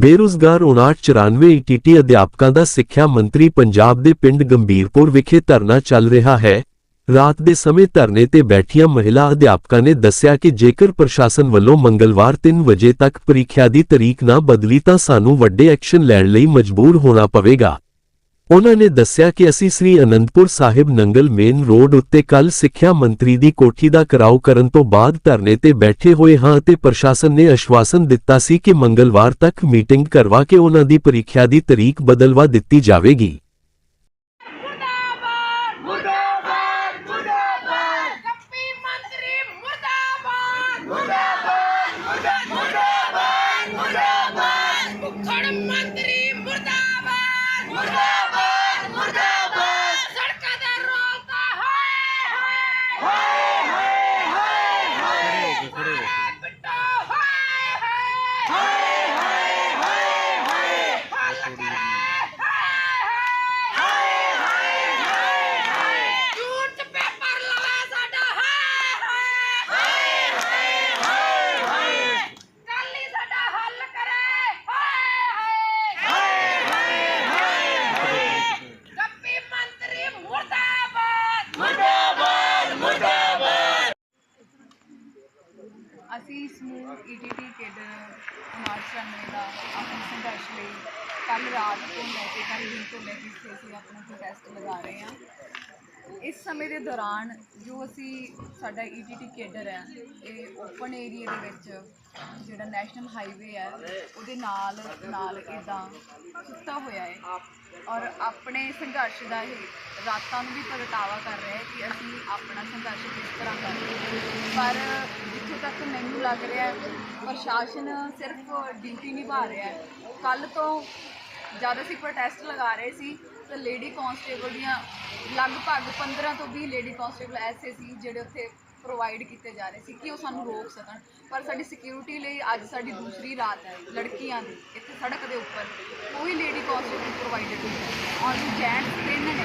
ਬੇਰੁਜ਼ਗਾਰ 5994 ਈਟੀਟੀ ਅਧਿਆਪਕਾਂ ਦਾ ਸਿੱਖਿਆ ਮੰਤਰੀ ਪੰਜਾਬ ਦੇ ਪਿੰਡ ਗੰਭੀਰਪੁਰ ਵਿਖੇ ਧਰਨਾ ਚੱਲ ਰਿਹਾ ਹੈ। ਰਾਤ ਦੇ ਸਮੇਂ ਧਰਨੇ ਤੇ ਬੈਠੀਆਂ ਮਹਿਲਾ ਅਧਿਆਪਕਾਂ ਨੇ ਦੱਸਿਆ ਕਿ ਜੇਕਰ ਪ੍ਰਸ਼ਾਸਨ ਵੱਲੋਂ ਮੰਗਲਵਾਰ 3 ਵਜੇ ਤੱਕ ਪ੍ਰੀਖਿਆ ਦੀ ਤਾਰੀਖ ਨਾ ਬਦਲੀ ਤਾਂ ਸਾਨੂੰ ਵੱਡੇ ਐਕਸ਼ਨ ਲੈਣ ਲਈ ਮਜਬੂਰ ਹੋਣਾ ਪਵੇਗਾ। ਉਹਨਾਂ ਨੇ ਦੱਸਿਆ ਕਿ ਅਸੀਂ ਸ੍ਰੀ ਅਨੰਦਪੁਰ ਸਾਹਿਬ ਨੰਗਲ ਮੇਨ ਰੋਡ ਉੱਤੇ ਕੱਲ ਸਿੱਖਿਆ ਮੰਤਰੀ ਦੀ ਕੋਠੀ ਦਾ ਘਿਰਾਓ ਕਰਨ ਤੋਂ ਬਾਅਦ ਧਰਨੇ ਤੇ ਬੈਠੇ ਹੋਏ ਹਾਂ ਅਤੇ ਪ੍ਰਸ਼ਾਸਨ ਨੇ ਅਸ਼ਵਾਸਨ ਦਿੱਤਾ ਸੀ ਕਿ ਮੰਗਲਵਾਰ ਤੱਕ ਮੀਟਿੰਗ ਕਰਵਾ ਕੇ ਉਹਨਾਂ ਦੀ ਪ੍ਰੀਖਿਆ ਦੀ ਤਾਰੀਖ ਬਦਲਵਾ ਦਿੱਤੀ ਜਾਵੇਗੀ ਮੁਰਦਾਬਾਦ ਮੁਰਦਾਬਾਦ ਮੁਰਦਾਬਾਦ ਕੱਪੀ ਮੰਤਰੀ ਮੁਰਦਾਬਾਦ ਮੁਰਦਾਬਾਦ ਮੁਰਦਾਬਾਦ ਮੁਰਦਾਬਾਦ ਮੁਖੜ ਮੰਤਰੀ ਮੁਰਦਾਬਾਦ ਮੁਰਦਾਬਾਦ ਮੁਰਦਾਬਾਦ ਸੜਕਾਂ ਤੇ ਰੋਲਦਾ ਹਾਏ ਹਾਏ ਹਾਏ ਹਾਏ ਹਾਏ ਬਿੱਟਾ ਹਾਏ ਹਾਏ ਹਾਏ ਹਾਏ ਹਾਏ ਹੱਲ ਕਰੇ ਹਾਏ ਹਾਏ ਝੂਠ ਪੇਪਰ ਲਵੇ ਸਾਡਾ ਹਾਏ ਹਾਏ ਹਾਏ ਹਾਏ ਹਾਏ ਕੱਲ ਹੀ ਸਾਡਾ ਹੱਲ ਕਰੇ ਹਾਏ ਹਾਏ ਹਾਏ ਹਾਏ ਕੱਪੀ ਮੰਤਰੀ ਮੁਰਦਾਬਾਦ ਮੁਰਦਾਬਾਦ ਮੁਰਦਾਬਾਦ ਅਸੀਂ ਸਮੂਹ ਈਟੀਟੀ ਕੇਡਰ ਮਾਰਚ ਕਰਨੇ ਦਾ ਆਪਣੇ ਸੰਘਰਸ਼ ਲਈ ਕੱਲ ਰਾਤ ਤੋਂ ਲੈ ਕੇ ਕੱਲ ਦਿਨ ਤੋਂ ਲੈ ਕੇ ਇੱਥੇ ਅਸੀਂ ਆਪਣਾ ਪ੍ਰੋਟੈਸਟ ਲਗਾ ਰਹੇ ਹਾਂ। ਇਸ ਸਮੇਂ ਦੇ ਦੌਰਾਨ ਜੋ ਅਸੀਂ ਸਾਡਾ ਈਟੀਟੀ ਕੇਡਰ ਹੈ, ਇਹ ਓਪਨ ਏਰੀਆ ਦੇ ਵਿੱਚ ਜਿਹੜਾ ਨੈਸ਼ਨਲ ਹਾਈਵੇ ਹੈ, ਉਹਦੇ ਨਾਲ ਨਾਲ ਇਦਾਂ ਸੁੱਤਾ ਹੋਇਆ ਹੈ ਔਰ ਆਪਣੇ ਸੰਘਰਸ਼ ਦਾ ਇਹ ਰਾਤਾਂ ਨੂੰ ਵੀ ਪ੍ਰਗਟਾਵਾ ਕਰ ਰਿਹਾ ਹੈ ਕਿ ਅਸੀਂ ਆਪਣਾ ਸੰਘਰਸ਼ ਕਿਸ ਤਰ੍ਹਾਂ ਕਰ ਰਹੇ ਪਰ ਤੱਕ ਮੈਨੂੰ ਲੱਗ ਰਿਹਾ ਹੈ, ਪ੍ਰਸ਼ਾਸਨ ਸਿਰਫ ਡਿਊਟੀ ਨਿਭਾ ਰਿਹਾ ਹੈ। ਕੱਲ ਤੋਂ ਜਦ ਅਸੀਂ ਪ੍ਰੋਟੈਸਟ ਲਗਾ ਰਹੇ ਸੀ ਤਾਂ ਲੇਡੀ ਕਾਂਸਟੇਬਲ ਦੀਆਂ ਲਗਭਗ 15 ਤੋਂ 20 ਲੇਡੀ ਕਾਂਸਟੇਬਲ ਐਸੇ ਸੀ ਜਿਹੜੇ ਉੱਥੇ ਪ੍ਰੋਵਾਈਡ ਕੀਤੇ ਜਾ ਰਹੇ ਸੀ ਕਿ ਉਹ ਸਾਨੂੰ ਰੋਕ ਸਕਣ। ਪਰ ਸਾਡੀ ਸਿਕਿਉਰਿਟੀ ਲਈ ਅੱਜ ਸਾਡੀ ਦੂਸਰੀ ਰਾਤ ਹੈ ਲੜਕੀਆਂ ਦੀ ਇੱਥੇ ਸੜਕ ਦੇ ਉੱਪਰ। ਕੋਈ ਲੇਡੀ ਕਾਂਸਟੇਬਲ ਪ੍ਰੋਵਾਈਡਡ ਨਹੀਂ ਹੈ। ਔਨਲੀ ਜੈਂਟਸ ਤਿੰਨ ਨੇ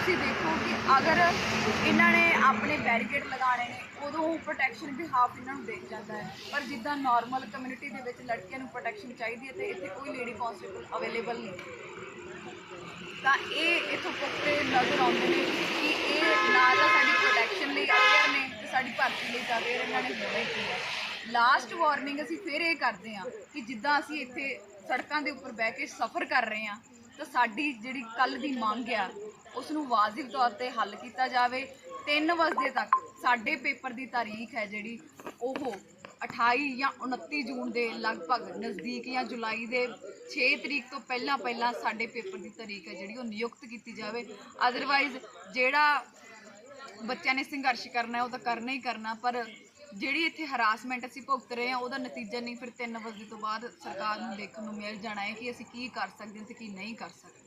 ਤੁਸੀਂ ਦੇਖੋ ਕਿ ਅਗਰ ਇਹਨਾਂ ਨੇ ਆਪਣੇ ਬੈਰੀਕੇਡ ਲਗਾਣੇ ਨੇ, ਉਦੋਂ ਪ੍ਰੋਟੈਕਸ਼ਨ ਵੀ ਹਾਫ ਇਹਨਾਂ ਨੂੰ ਦੇਖ ਜਾਂਦਾ ਹੈ। ਪਰ ਜਿੱਦਾਂ ਨਾਰਮਲ ਕਮਿਊਨਿਟੀ ਦੇ ਵਿੱਚ ਲੜਕੀਆਂ ਨੂੰ ਪ੍ਰੋਟੈਕਸ਼ਨ ਚਾਹੀਦੀ ਹੈ ਤੇ ਇੱਥੇ ਕੋਈ ਲੇਡੀ ਕਾਂਸਟੇਬਲ ਅਵੇਲੇਬਲ ਨਹੀਂ। ਤਾਂ ਇਹ ਇਥੋਂ ਪੁੱਤੇ ਨਜ਼ਰ ਆਉਂਦੇ ਨੇ ਕਿ ਇਹ ਨਾ ਤਾਂ ਸਾਡੀ ਪ੍ਰੋਟੈਕਸ਼ਨ ਲਈ ਅਵੇਅਰ ਨੇ ਤੇ ਸਾਡੀ ਭਰਤੀ ਲਈ ਤਾਂ ਅਵੇਅਰ ਇਹਨਾਂ ਨੇ ਹੋਣਾ ਹੀ ਹੈ। ਲਾਸਟ ਵਾਰਨਿੰਗ ਅਸੀਂ ਫਿਰ ਇਹ ਕਰਦੇ ਹਾਂ ਕਿ ਜਿੱਦਾਂ ਅਸੀਂ ਇੱਥੇ ਸੜਕਾਂ ਦੇ ਉੱਪਰ ਬਹਿ ਕੇ ਸਫ਼ਰ ਕਰ ਰਹੇ ਹਾਂ, ਤਾਂ ਸਾਡੀ ਜਿਹੜੀ ਕੱਲ ਦੀ ਮੰਗ ਆ ਉਸ ਨੂੰ ਵਾਜਿਬ ਤੌਰ ਤੇ ਹੱਲ ਕੀਤਾ ਜਾਵੇ। 3 ਵਜੇ ਤੱਕ ਸਾਡੇ ਪੇਪਰ ਦੀ ਤਾਰੀਖ ਹੈ ਜਿਹੜੀ, ਉਹ 28 ਜਾਂ 29 ਜੂਨ ਦੇ ਲਗਭਗ ਨਜ਼ਦੀਕ ਜਾਂ ਜੁਲਾਈ ਦੇ 6 ਤਰੀਕ ਤੋਂ ਪਹਿਲਾਂ ਪਹਿਲਾਂ ਸਾਡੇ ਪੇਪਰ ਦੀ ਤਾਰੀਖ ਹੈ ਜਿਹੜੀ, ਉਹ ਨਿਯੁਕਤ ਕੀਤੀ ਜਾਵੇ। ਅਦਰਵਾਈਜ਼ ਜਿਹੜਾ ਬੱਚਿਆਂ ਨੇ ਸੰਘਰਸ਼ ਕਰਨਾ ਹੈ, ਉਹ ਤਾਂ ਕਰਨਾ ਹੀ ਕਰਨਾ, ਪਰ ਜਿਹੜੀ ਇੱਥੇ ਹਰਾਸਮੈਂਟ ਅਸੀਂ ਭੁਗਤ ਰਹੇ ਹਾਂ, ਉਹਦਾ ਨਤੀਜਾ ਨਹੀਂ ਫਿਰ 3 ਵਜੇ ਤੋਂ ਬਾਅਦ ਸਰਕਾਰ ਨੂੰ ਦੇਖਣ ਨੂੰ ਮਿਲ ਜਾਣਾ ਹੈ ਕਿ ਅਸੀਂ ਕੀ ਕਰ ਸਕਦੇ ਹਾਂ ਤੇ ਕੀ ਨਹੀਂ ਕਰ ਸਕਦੇ।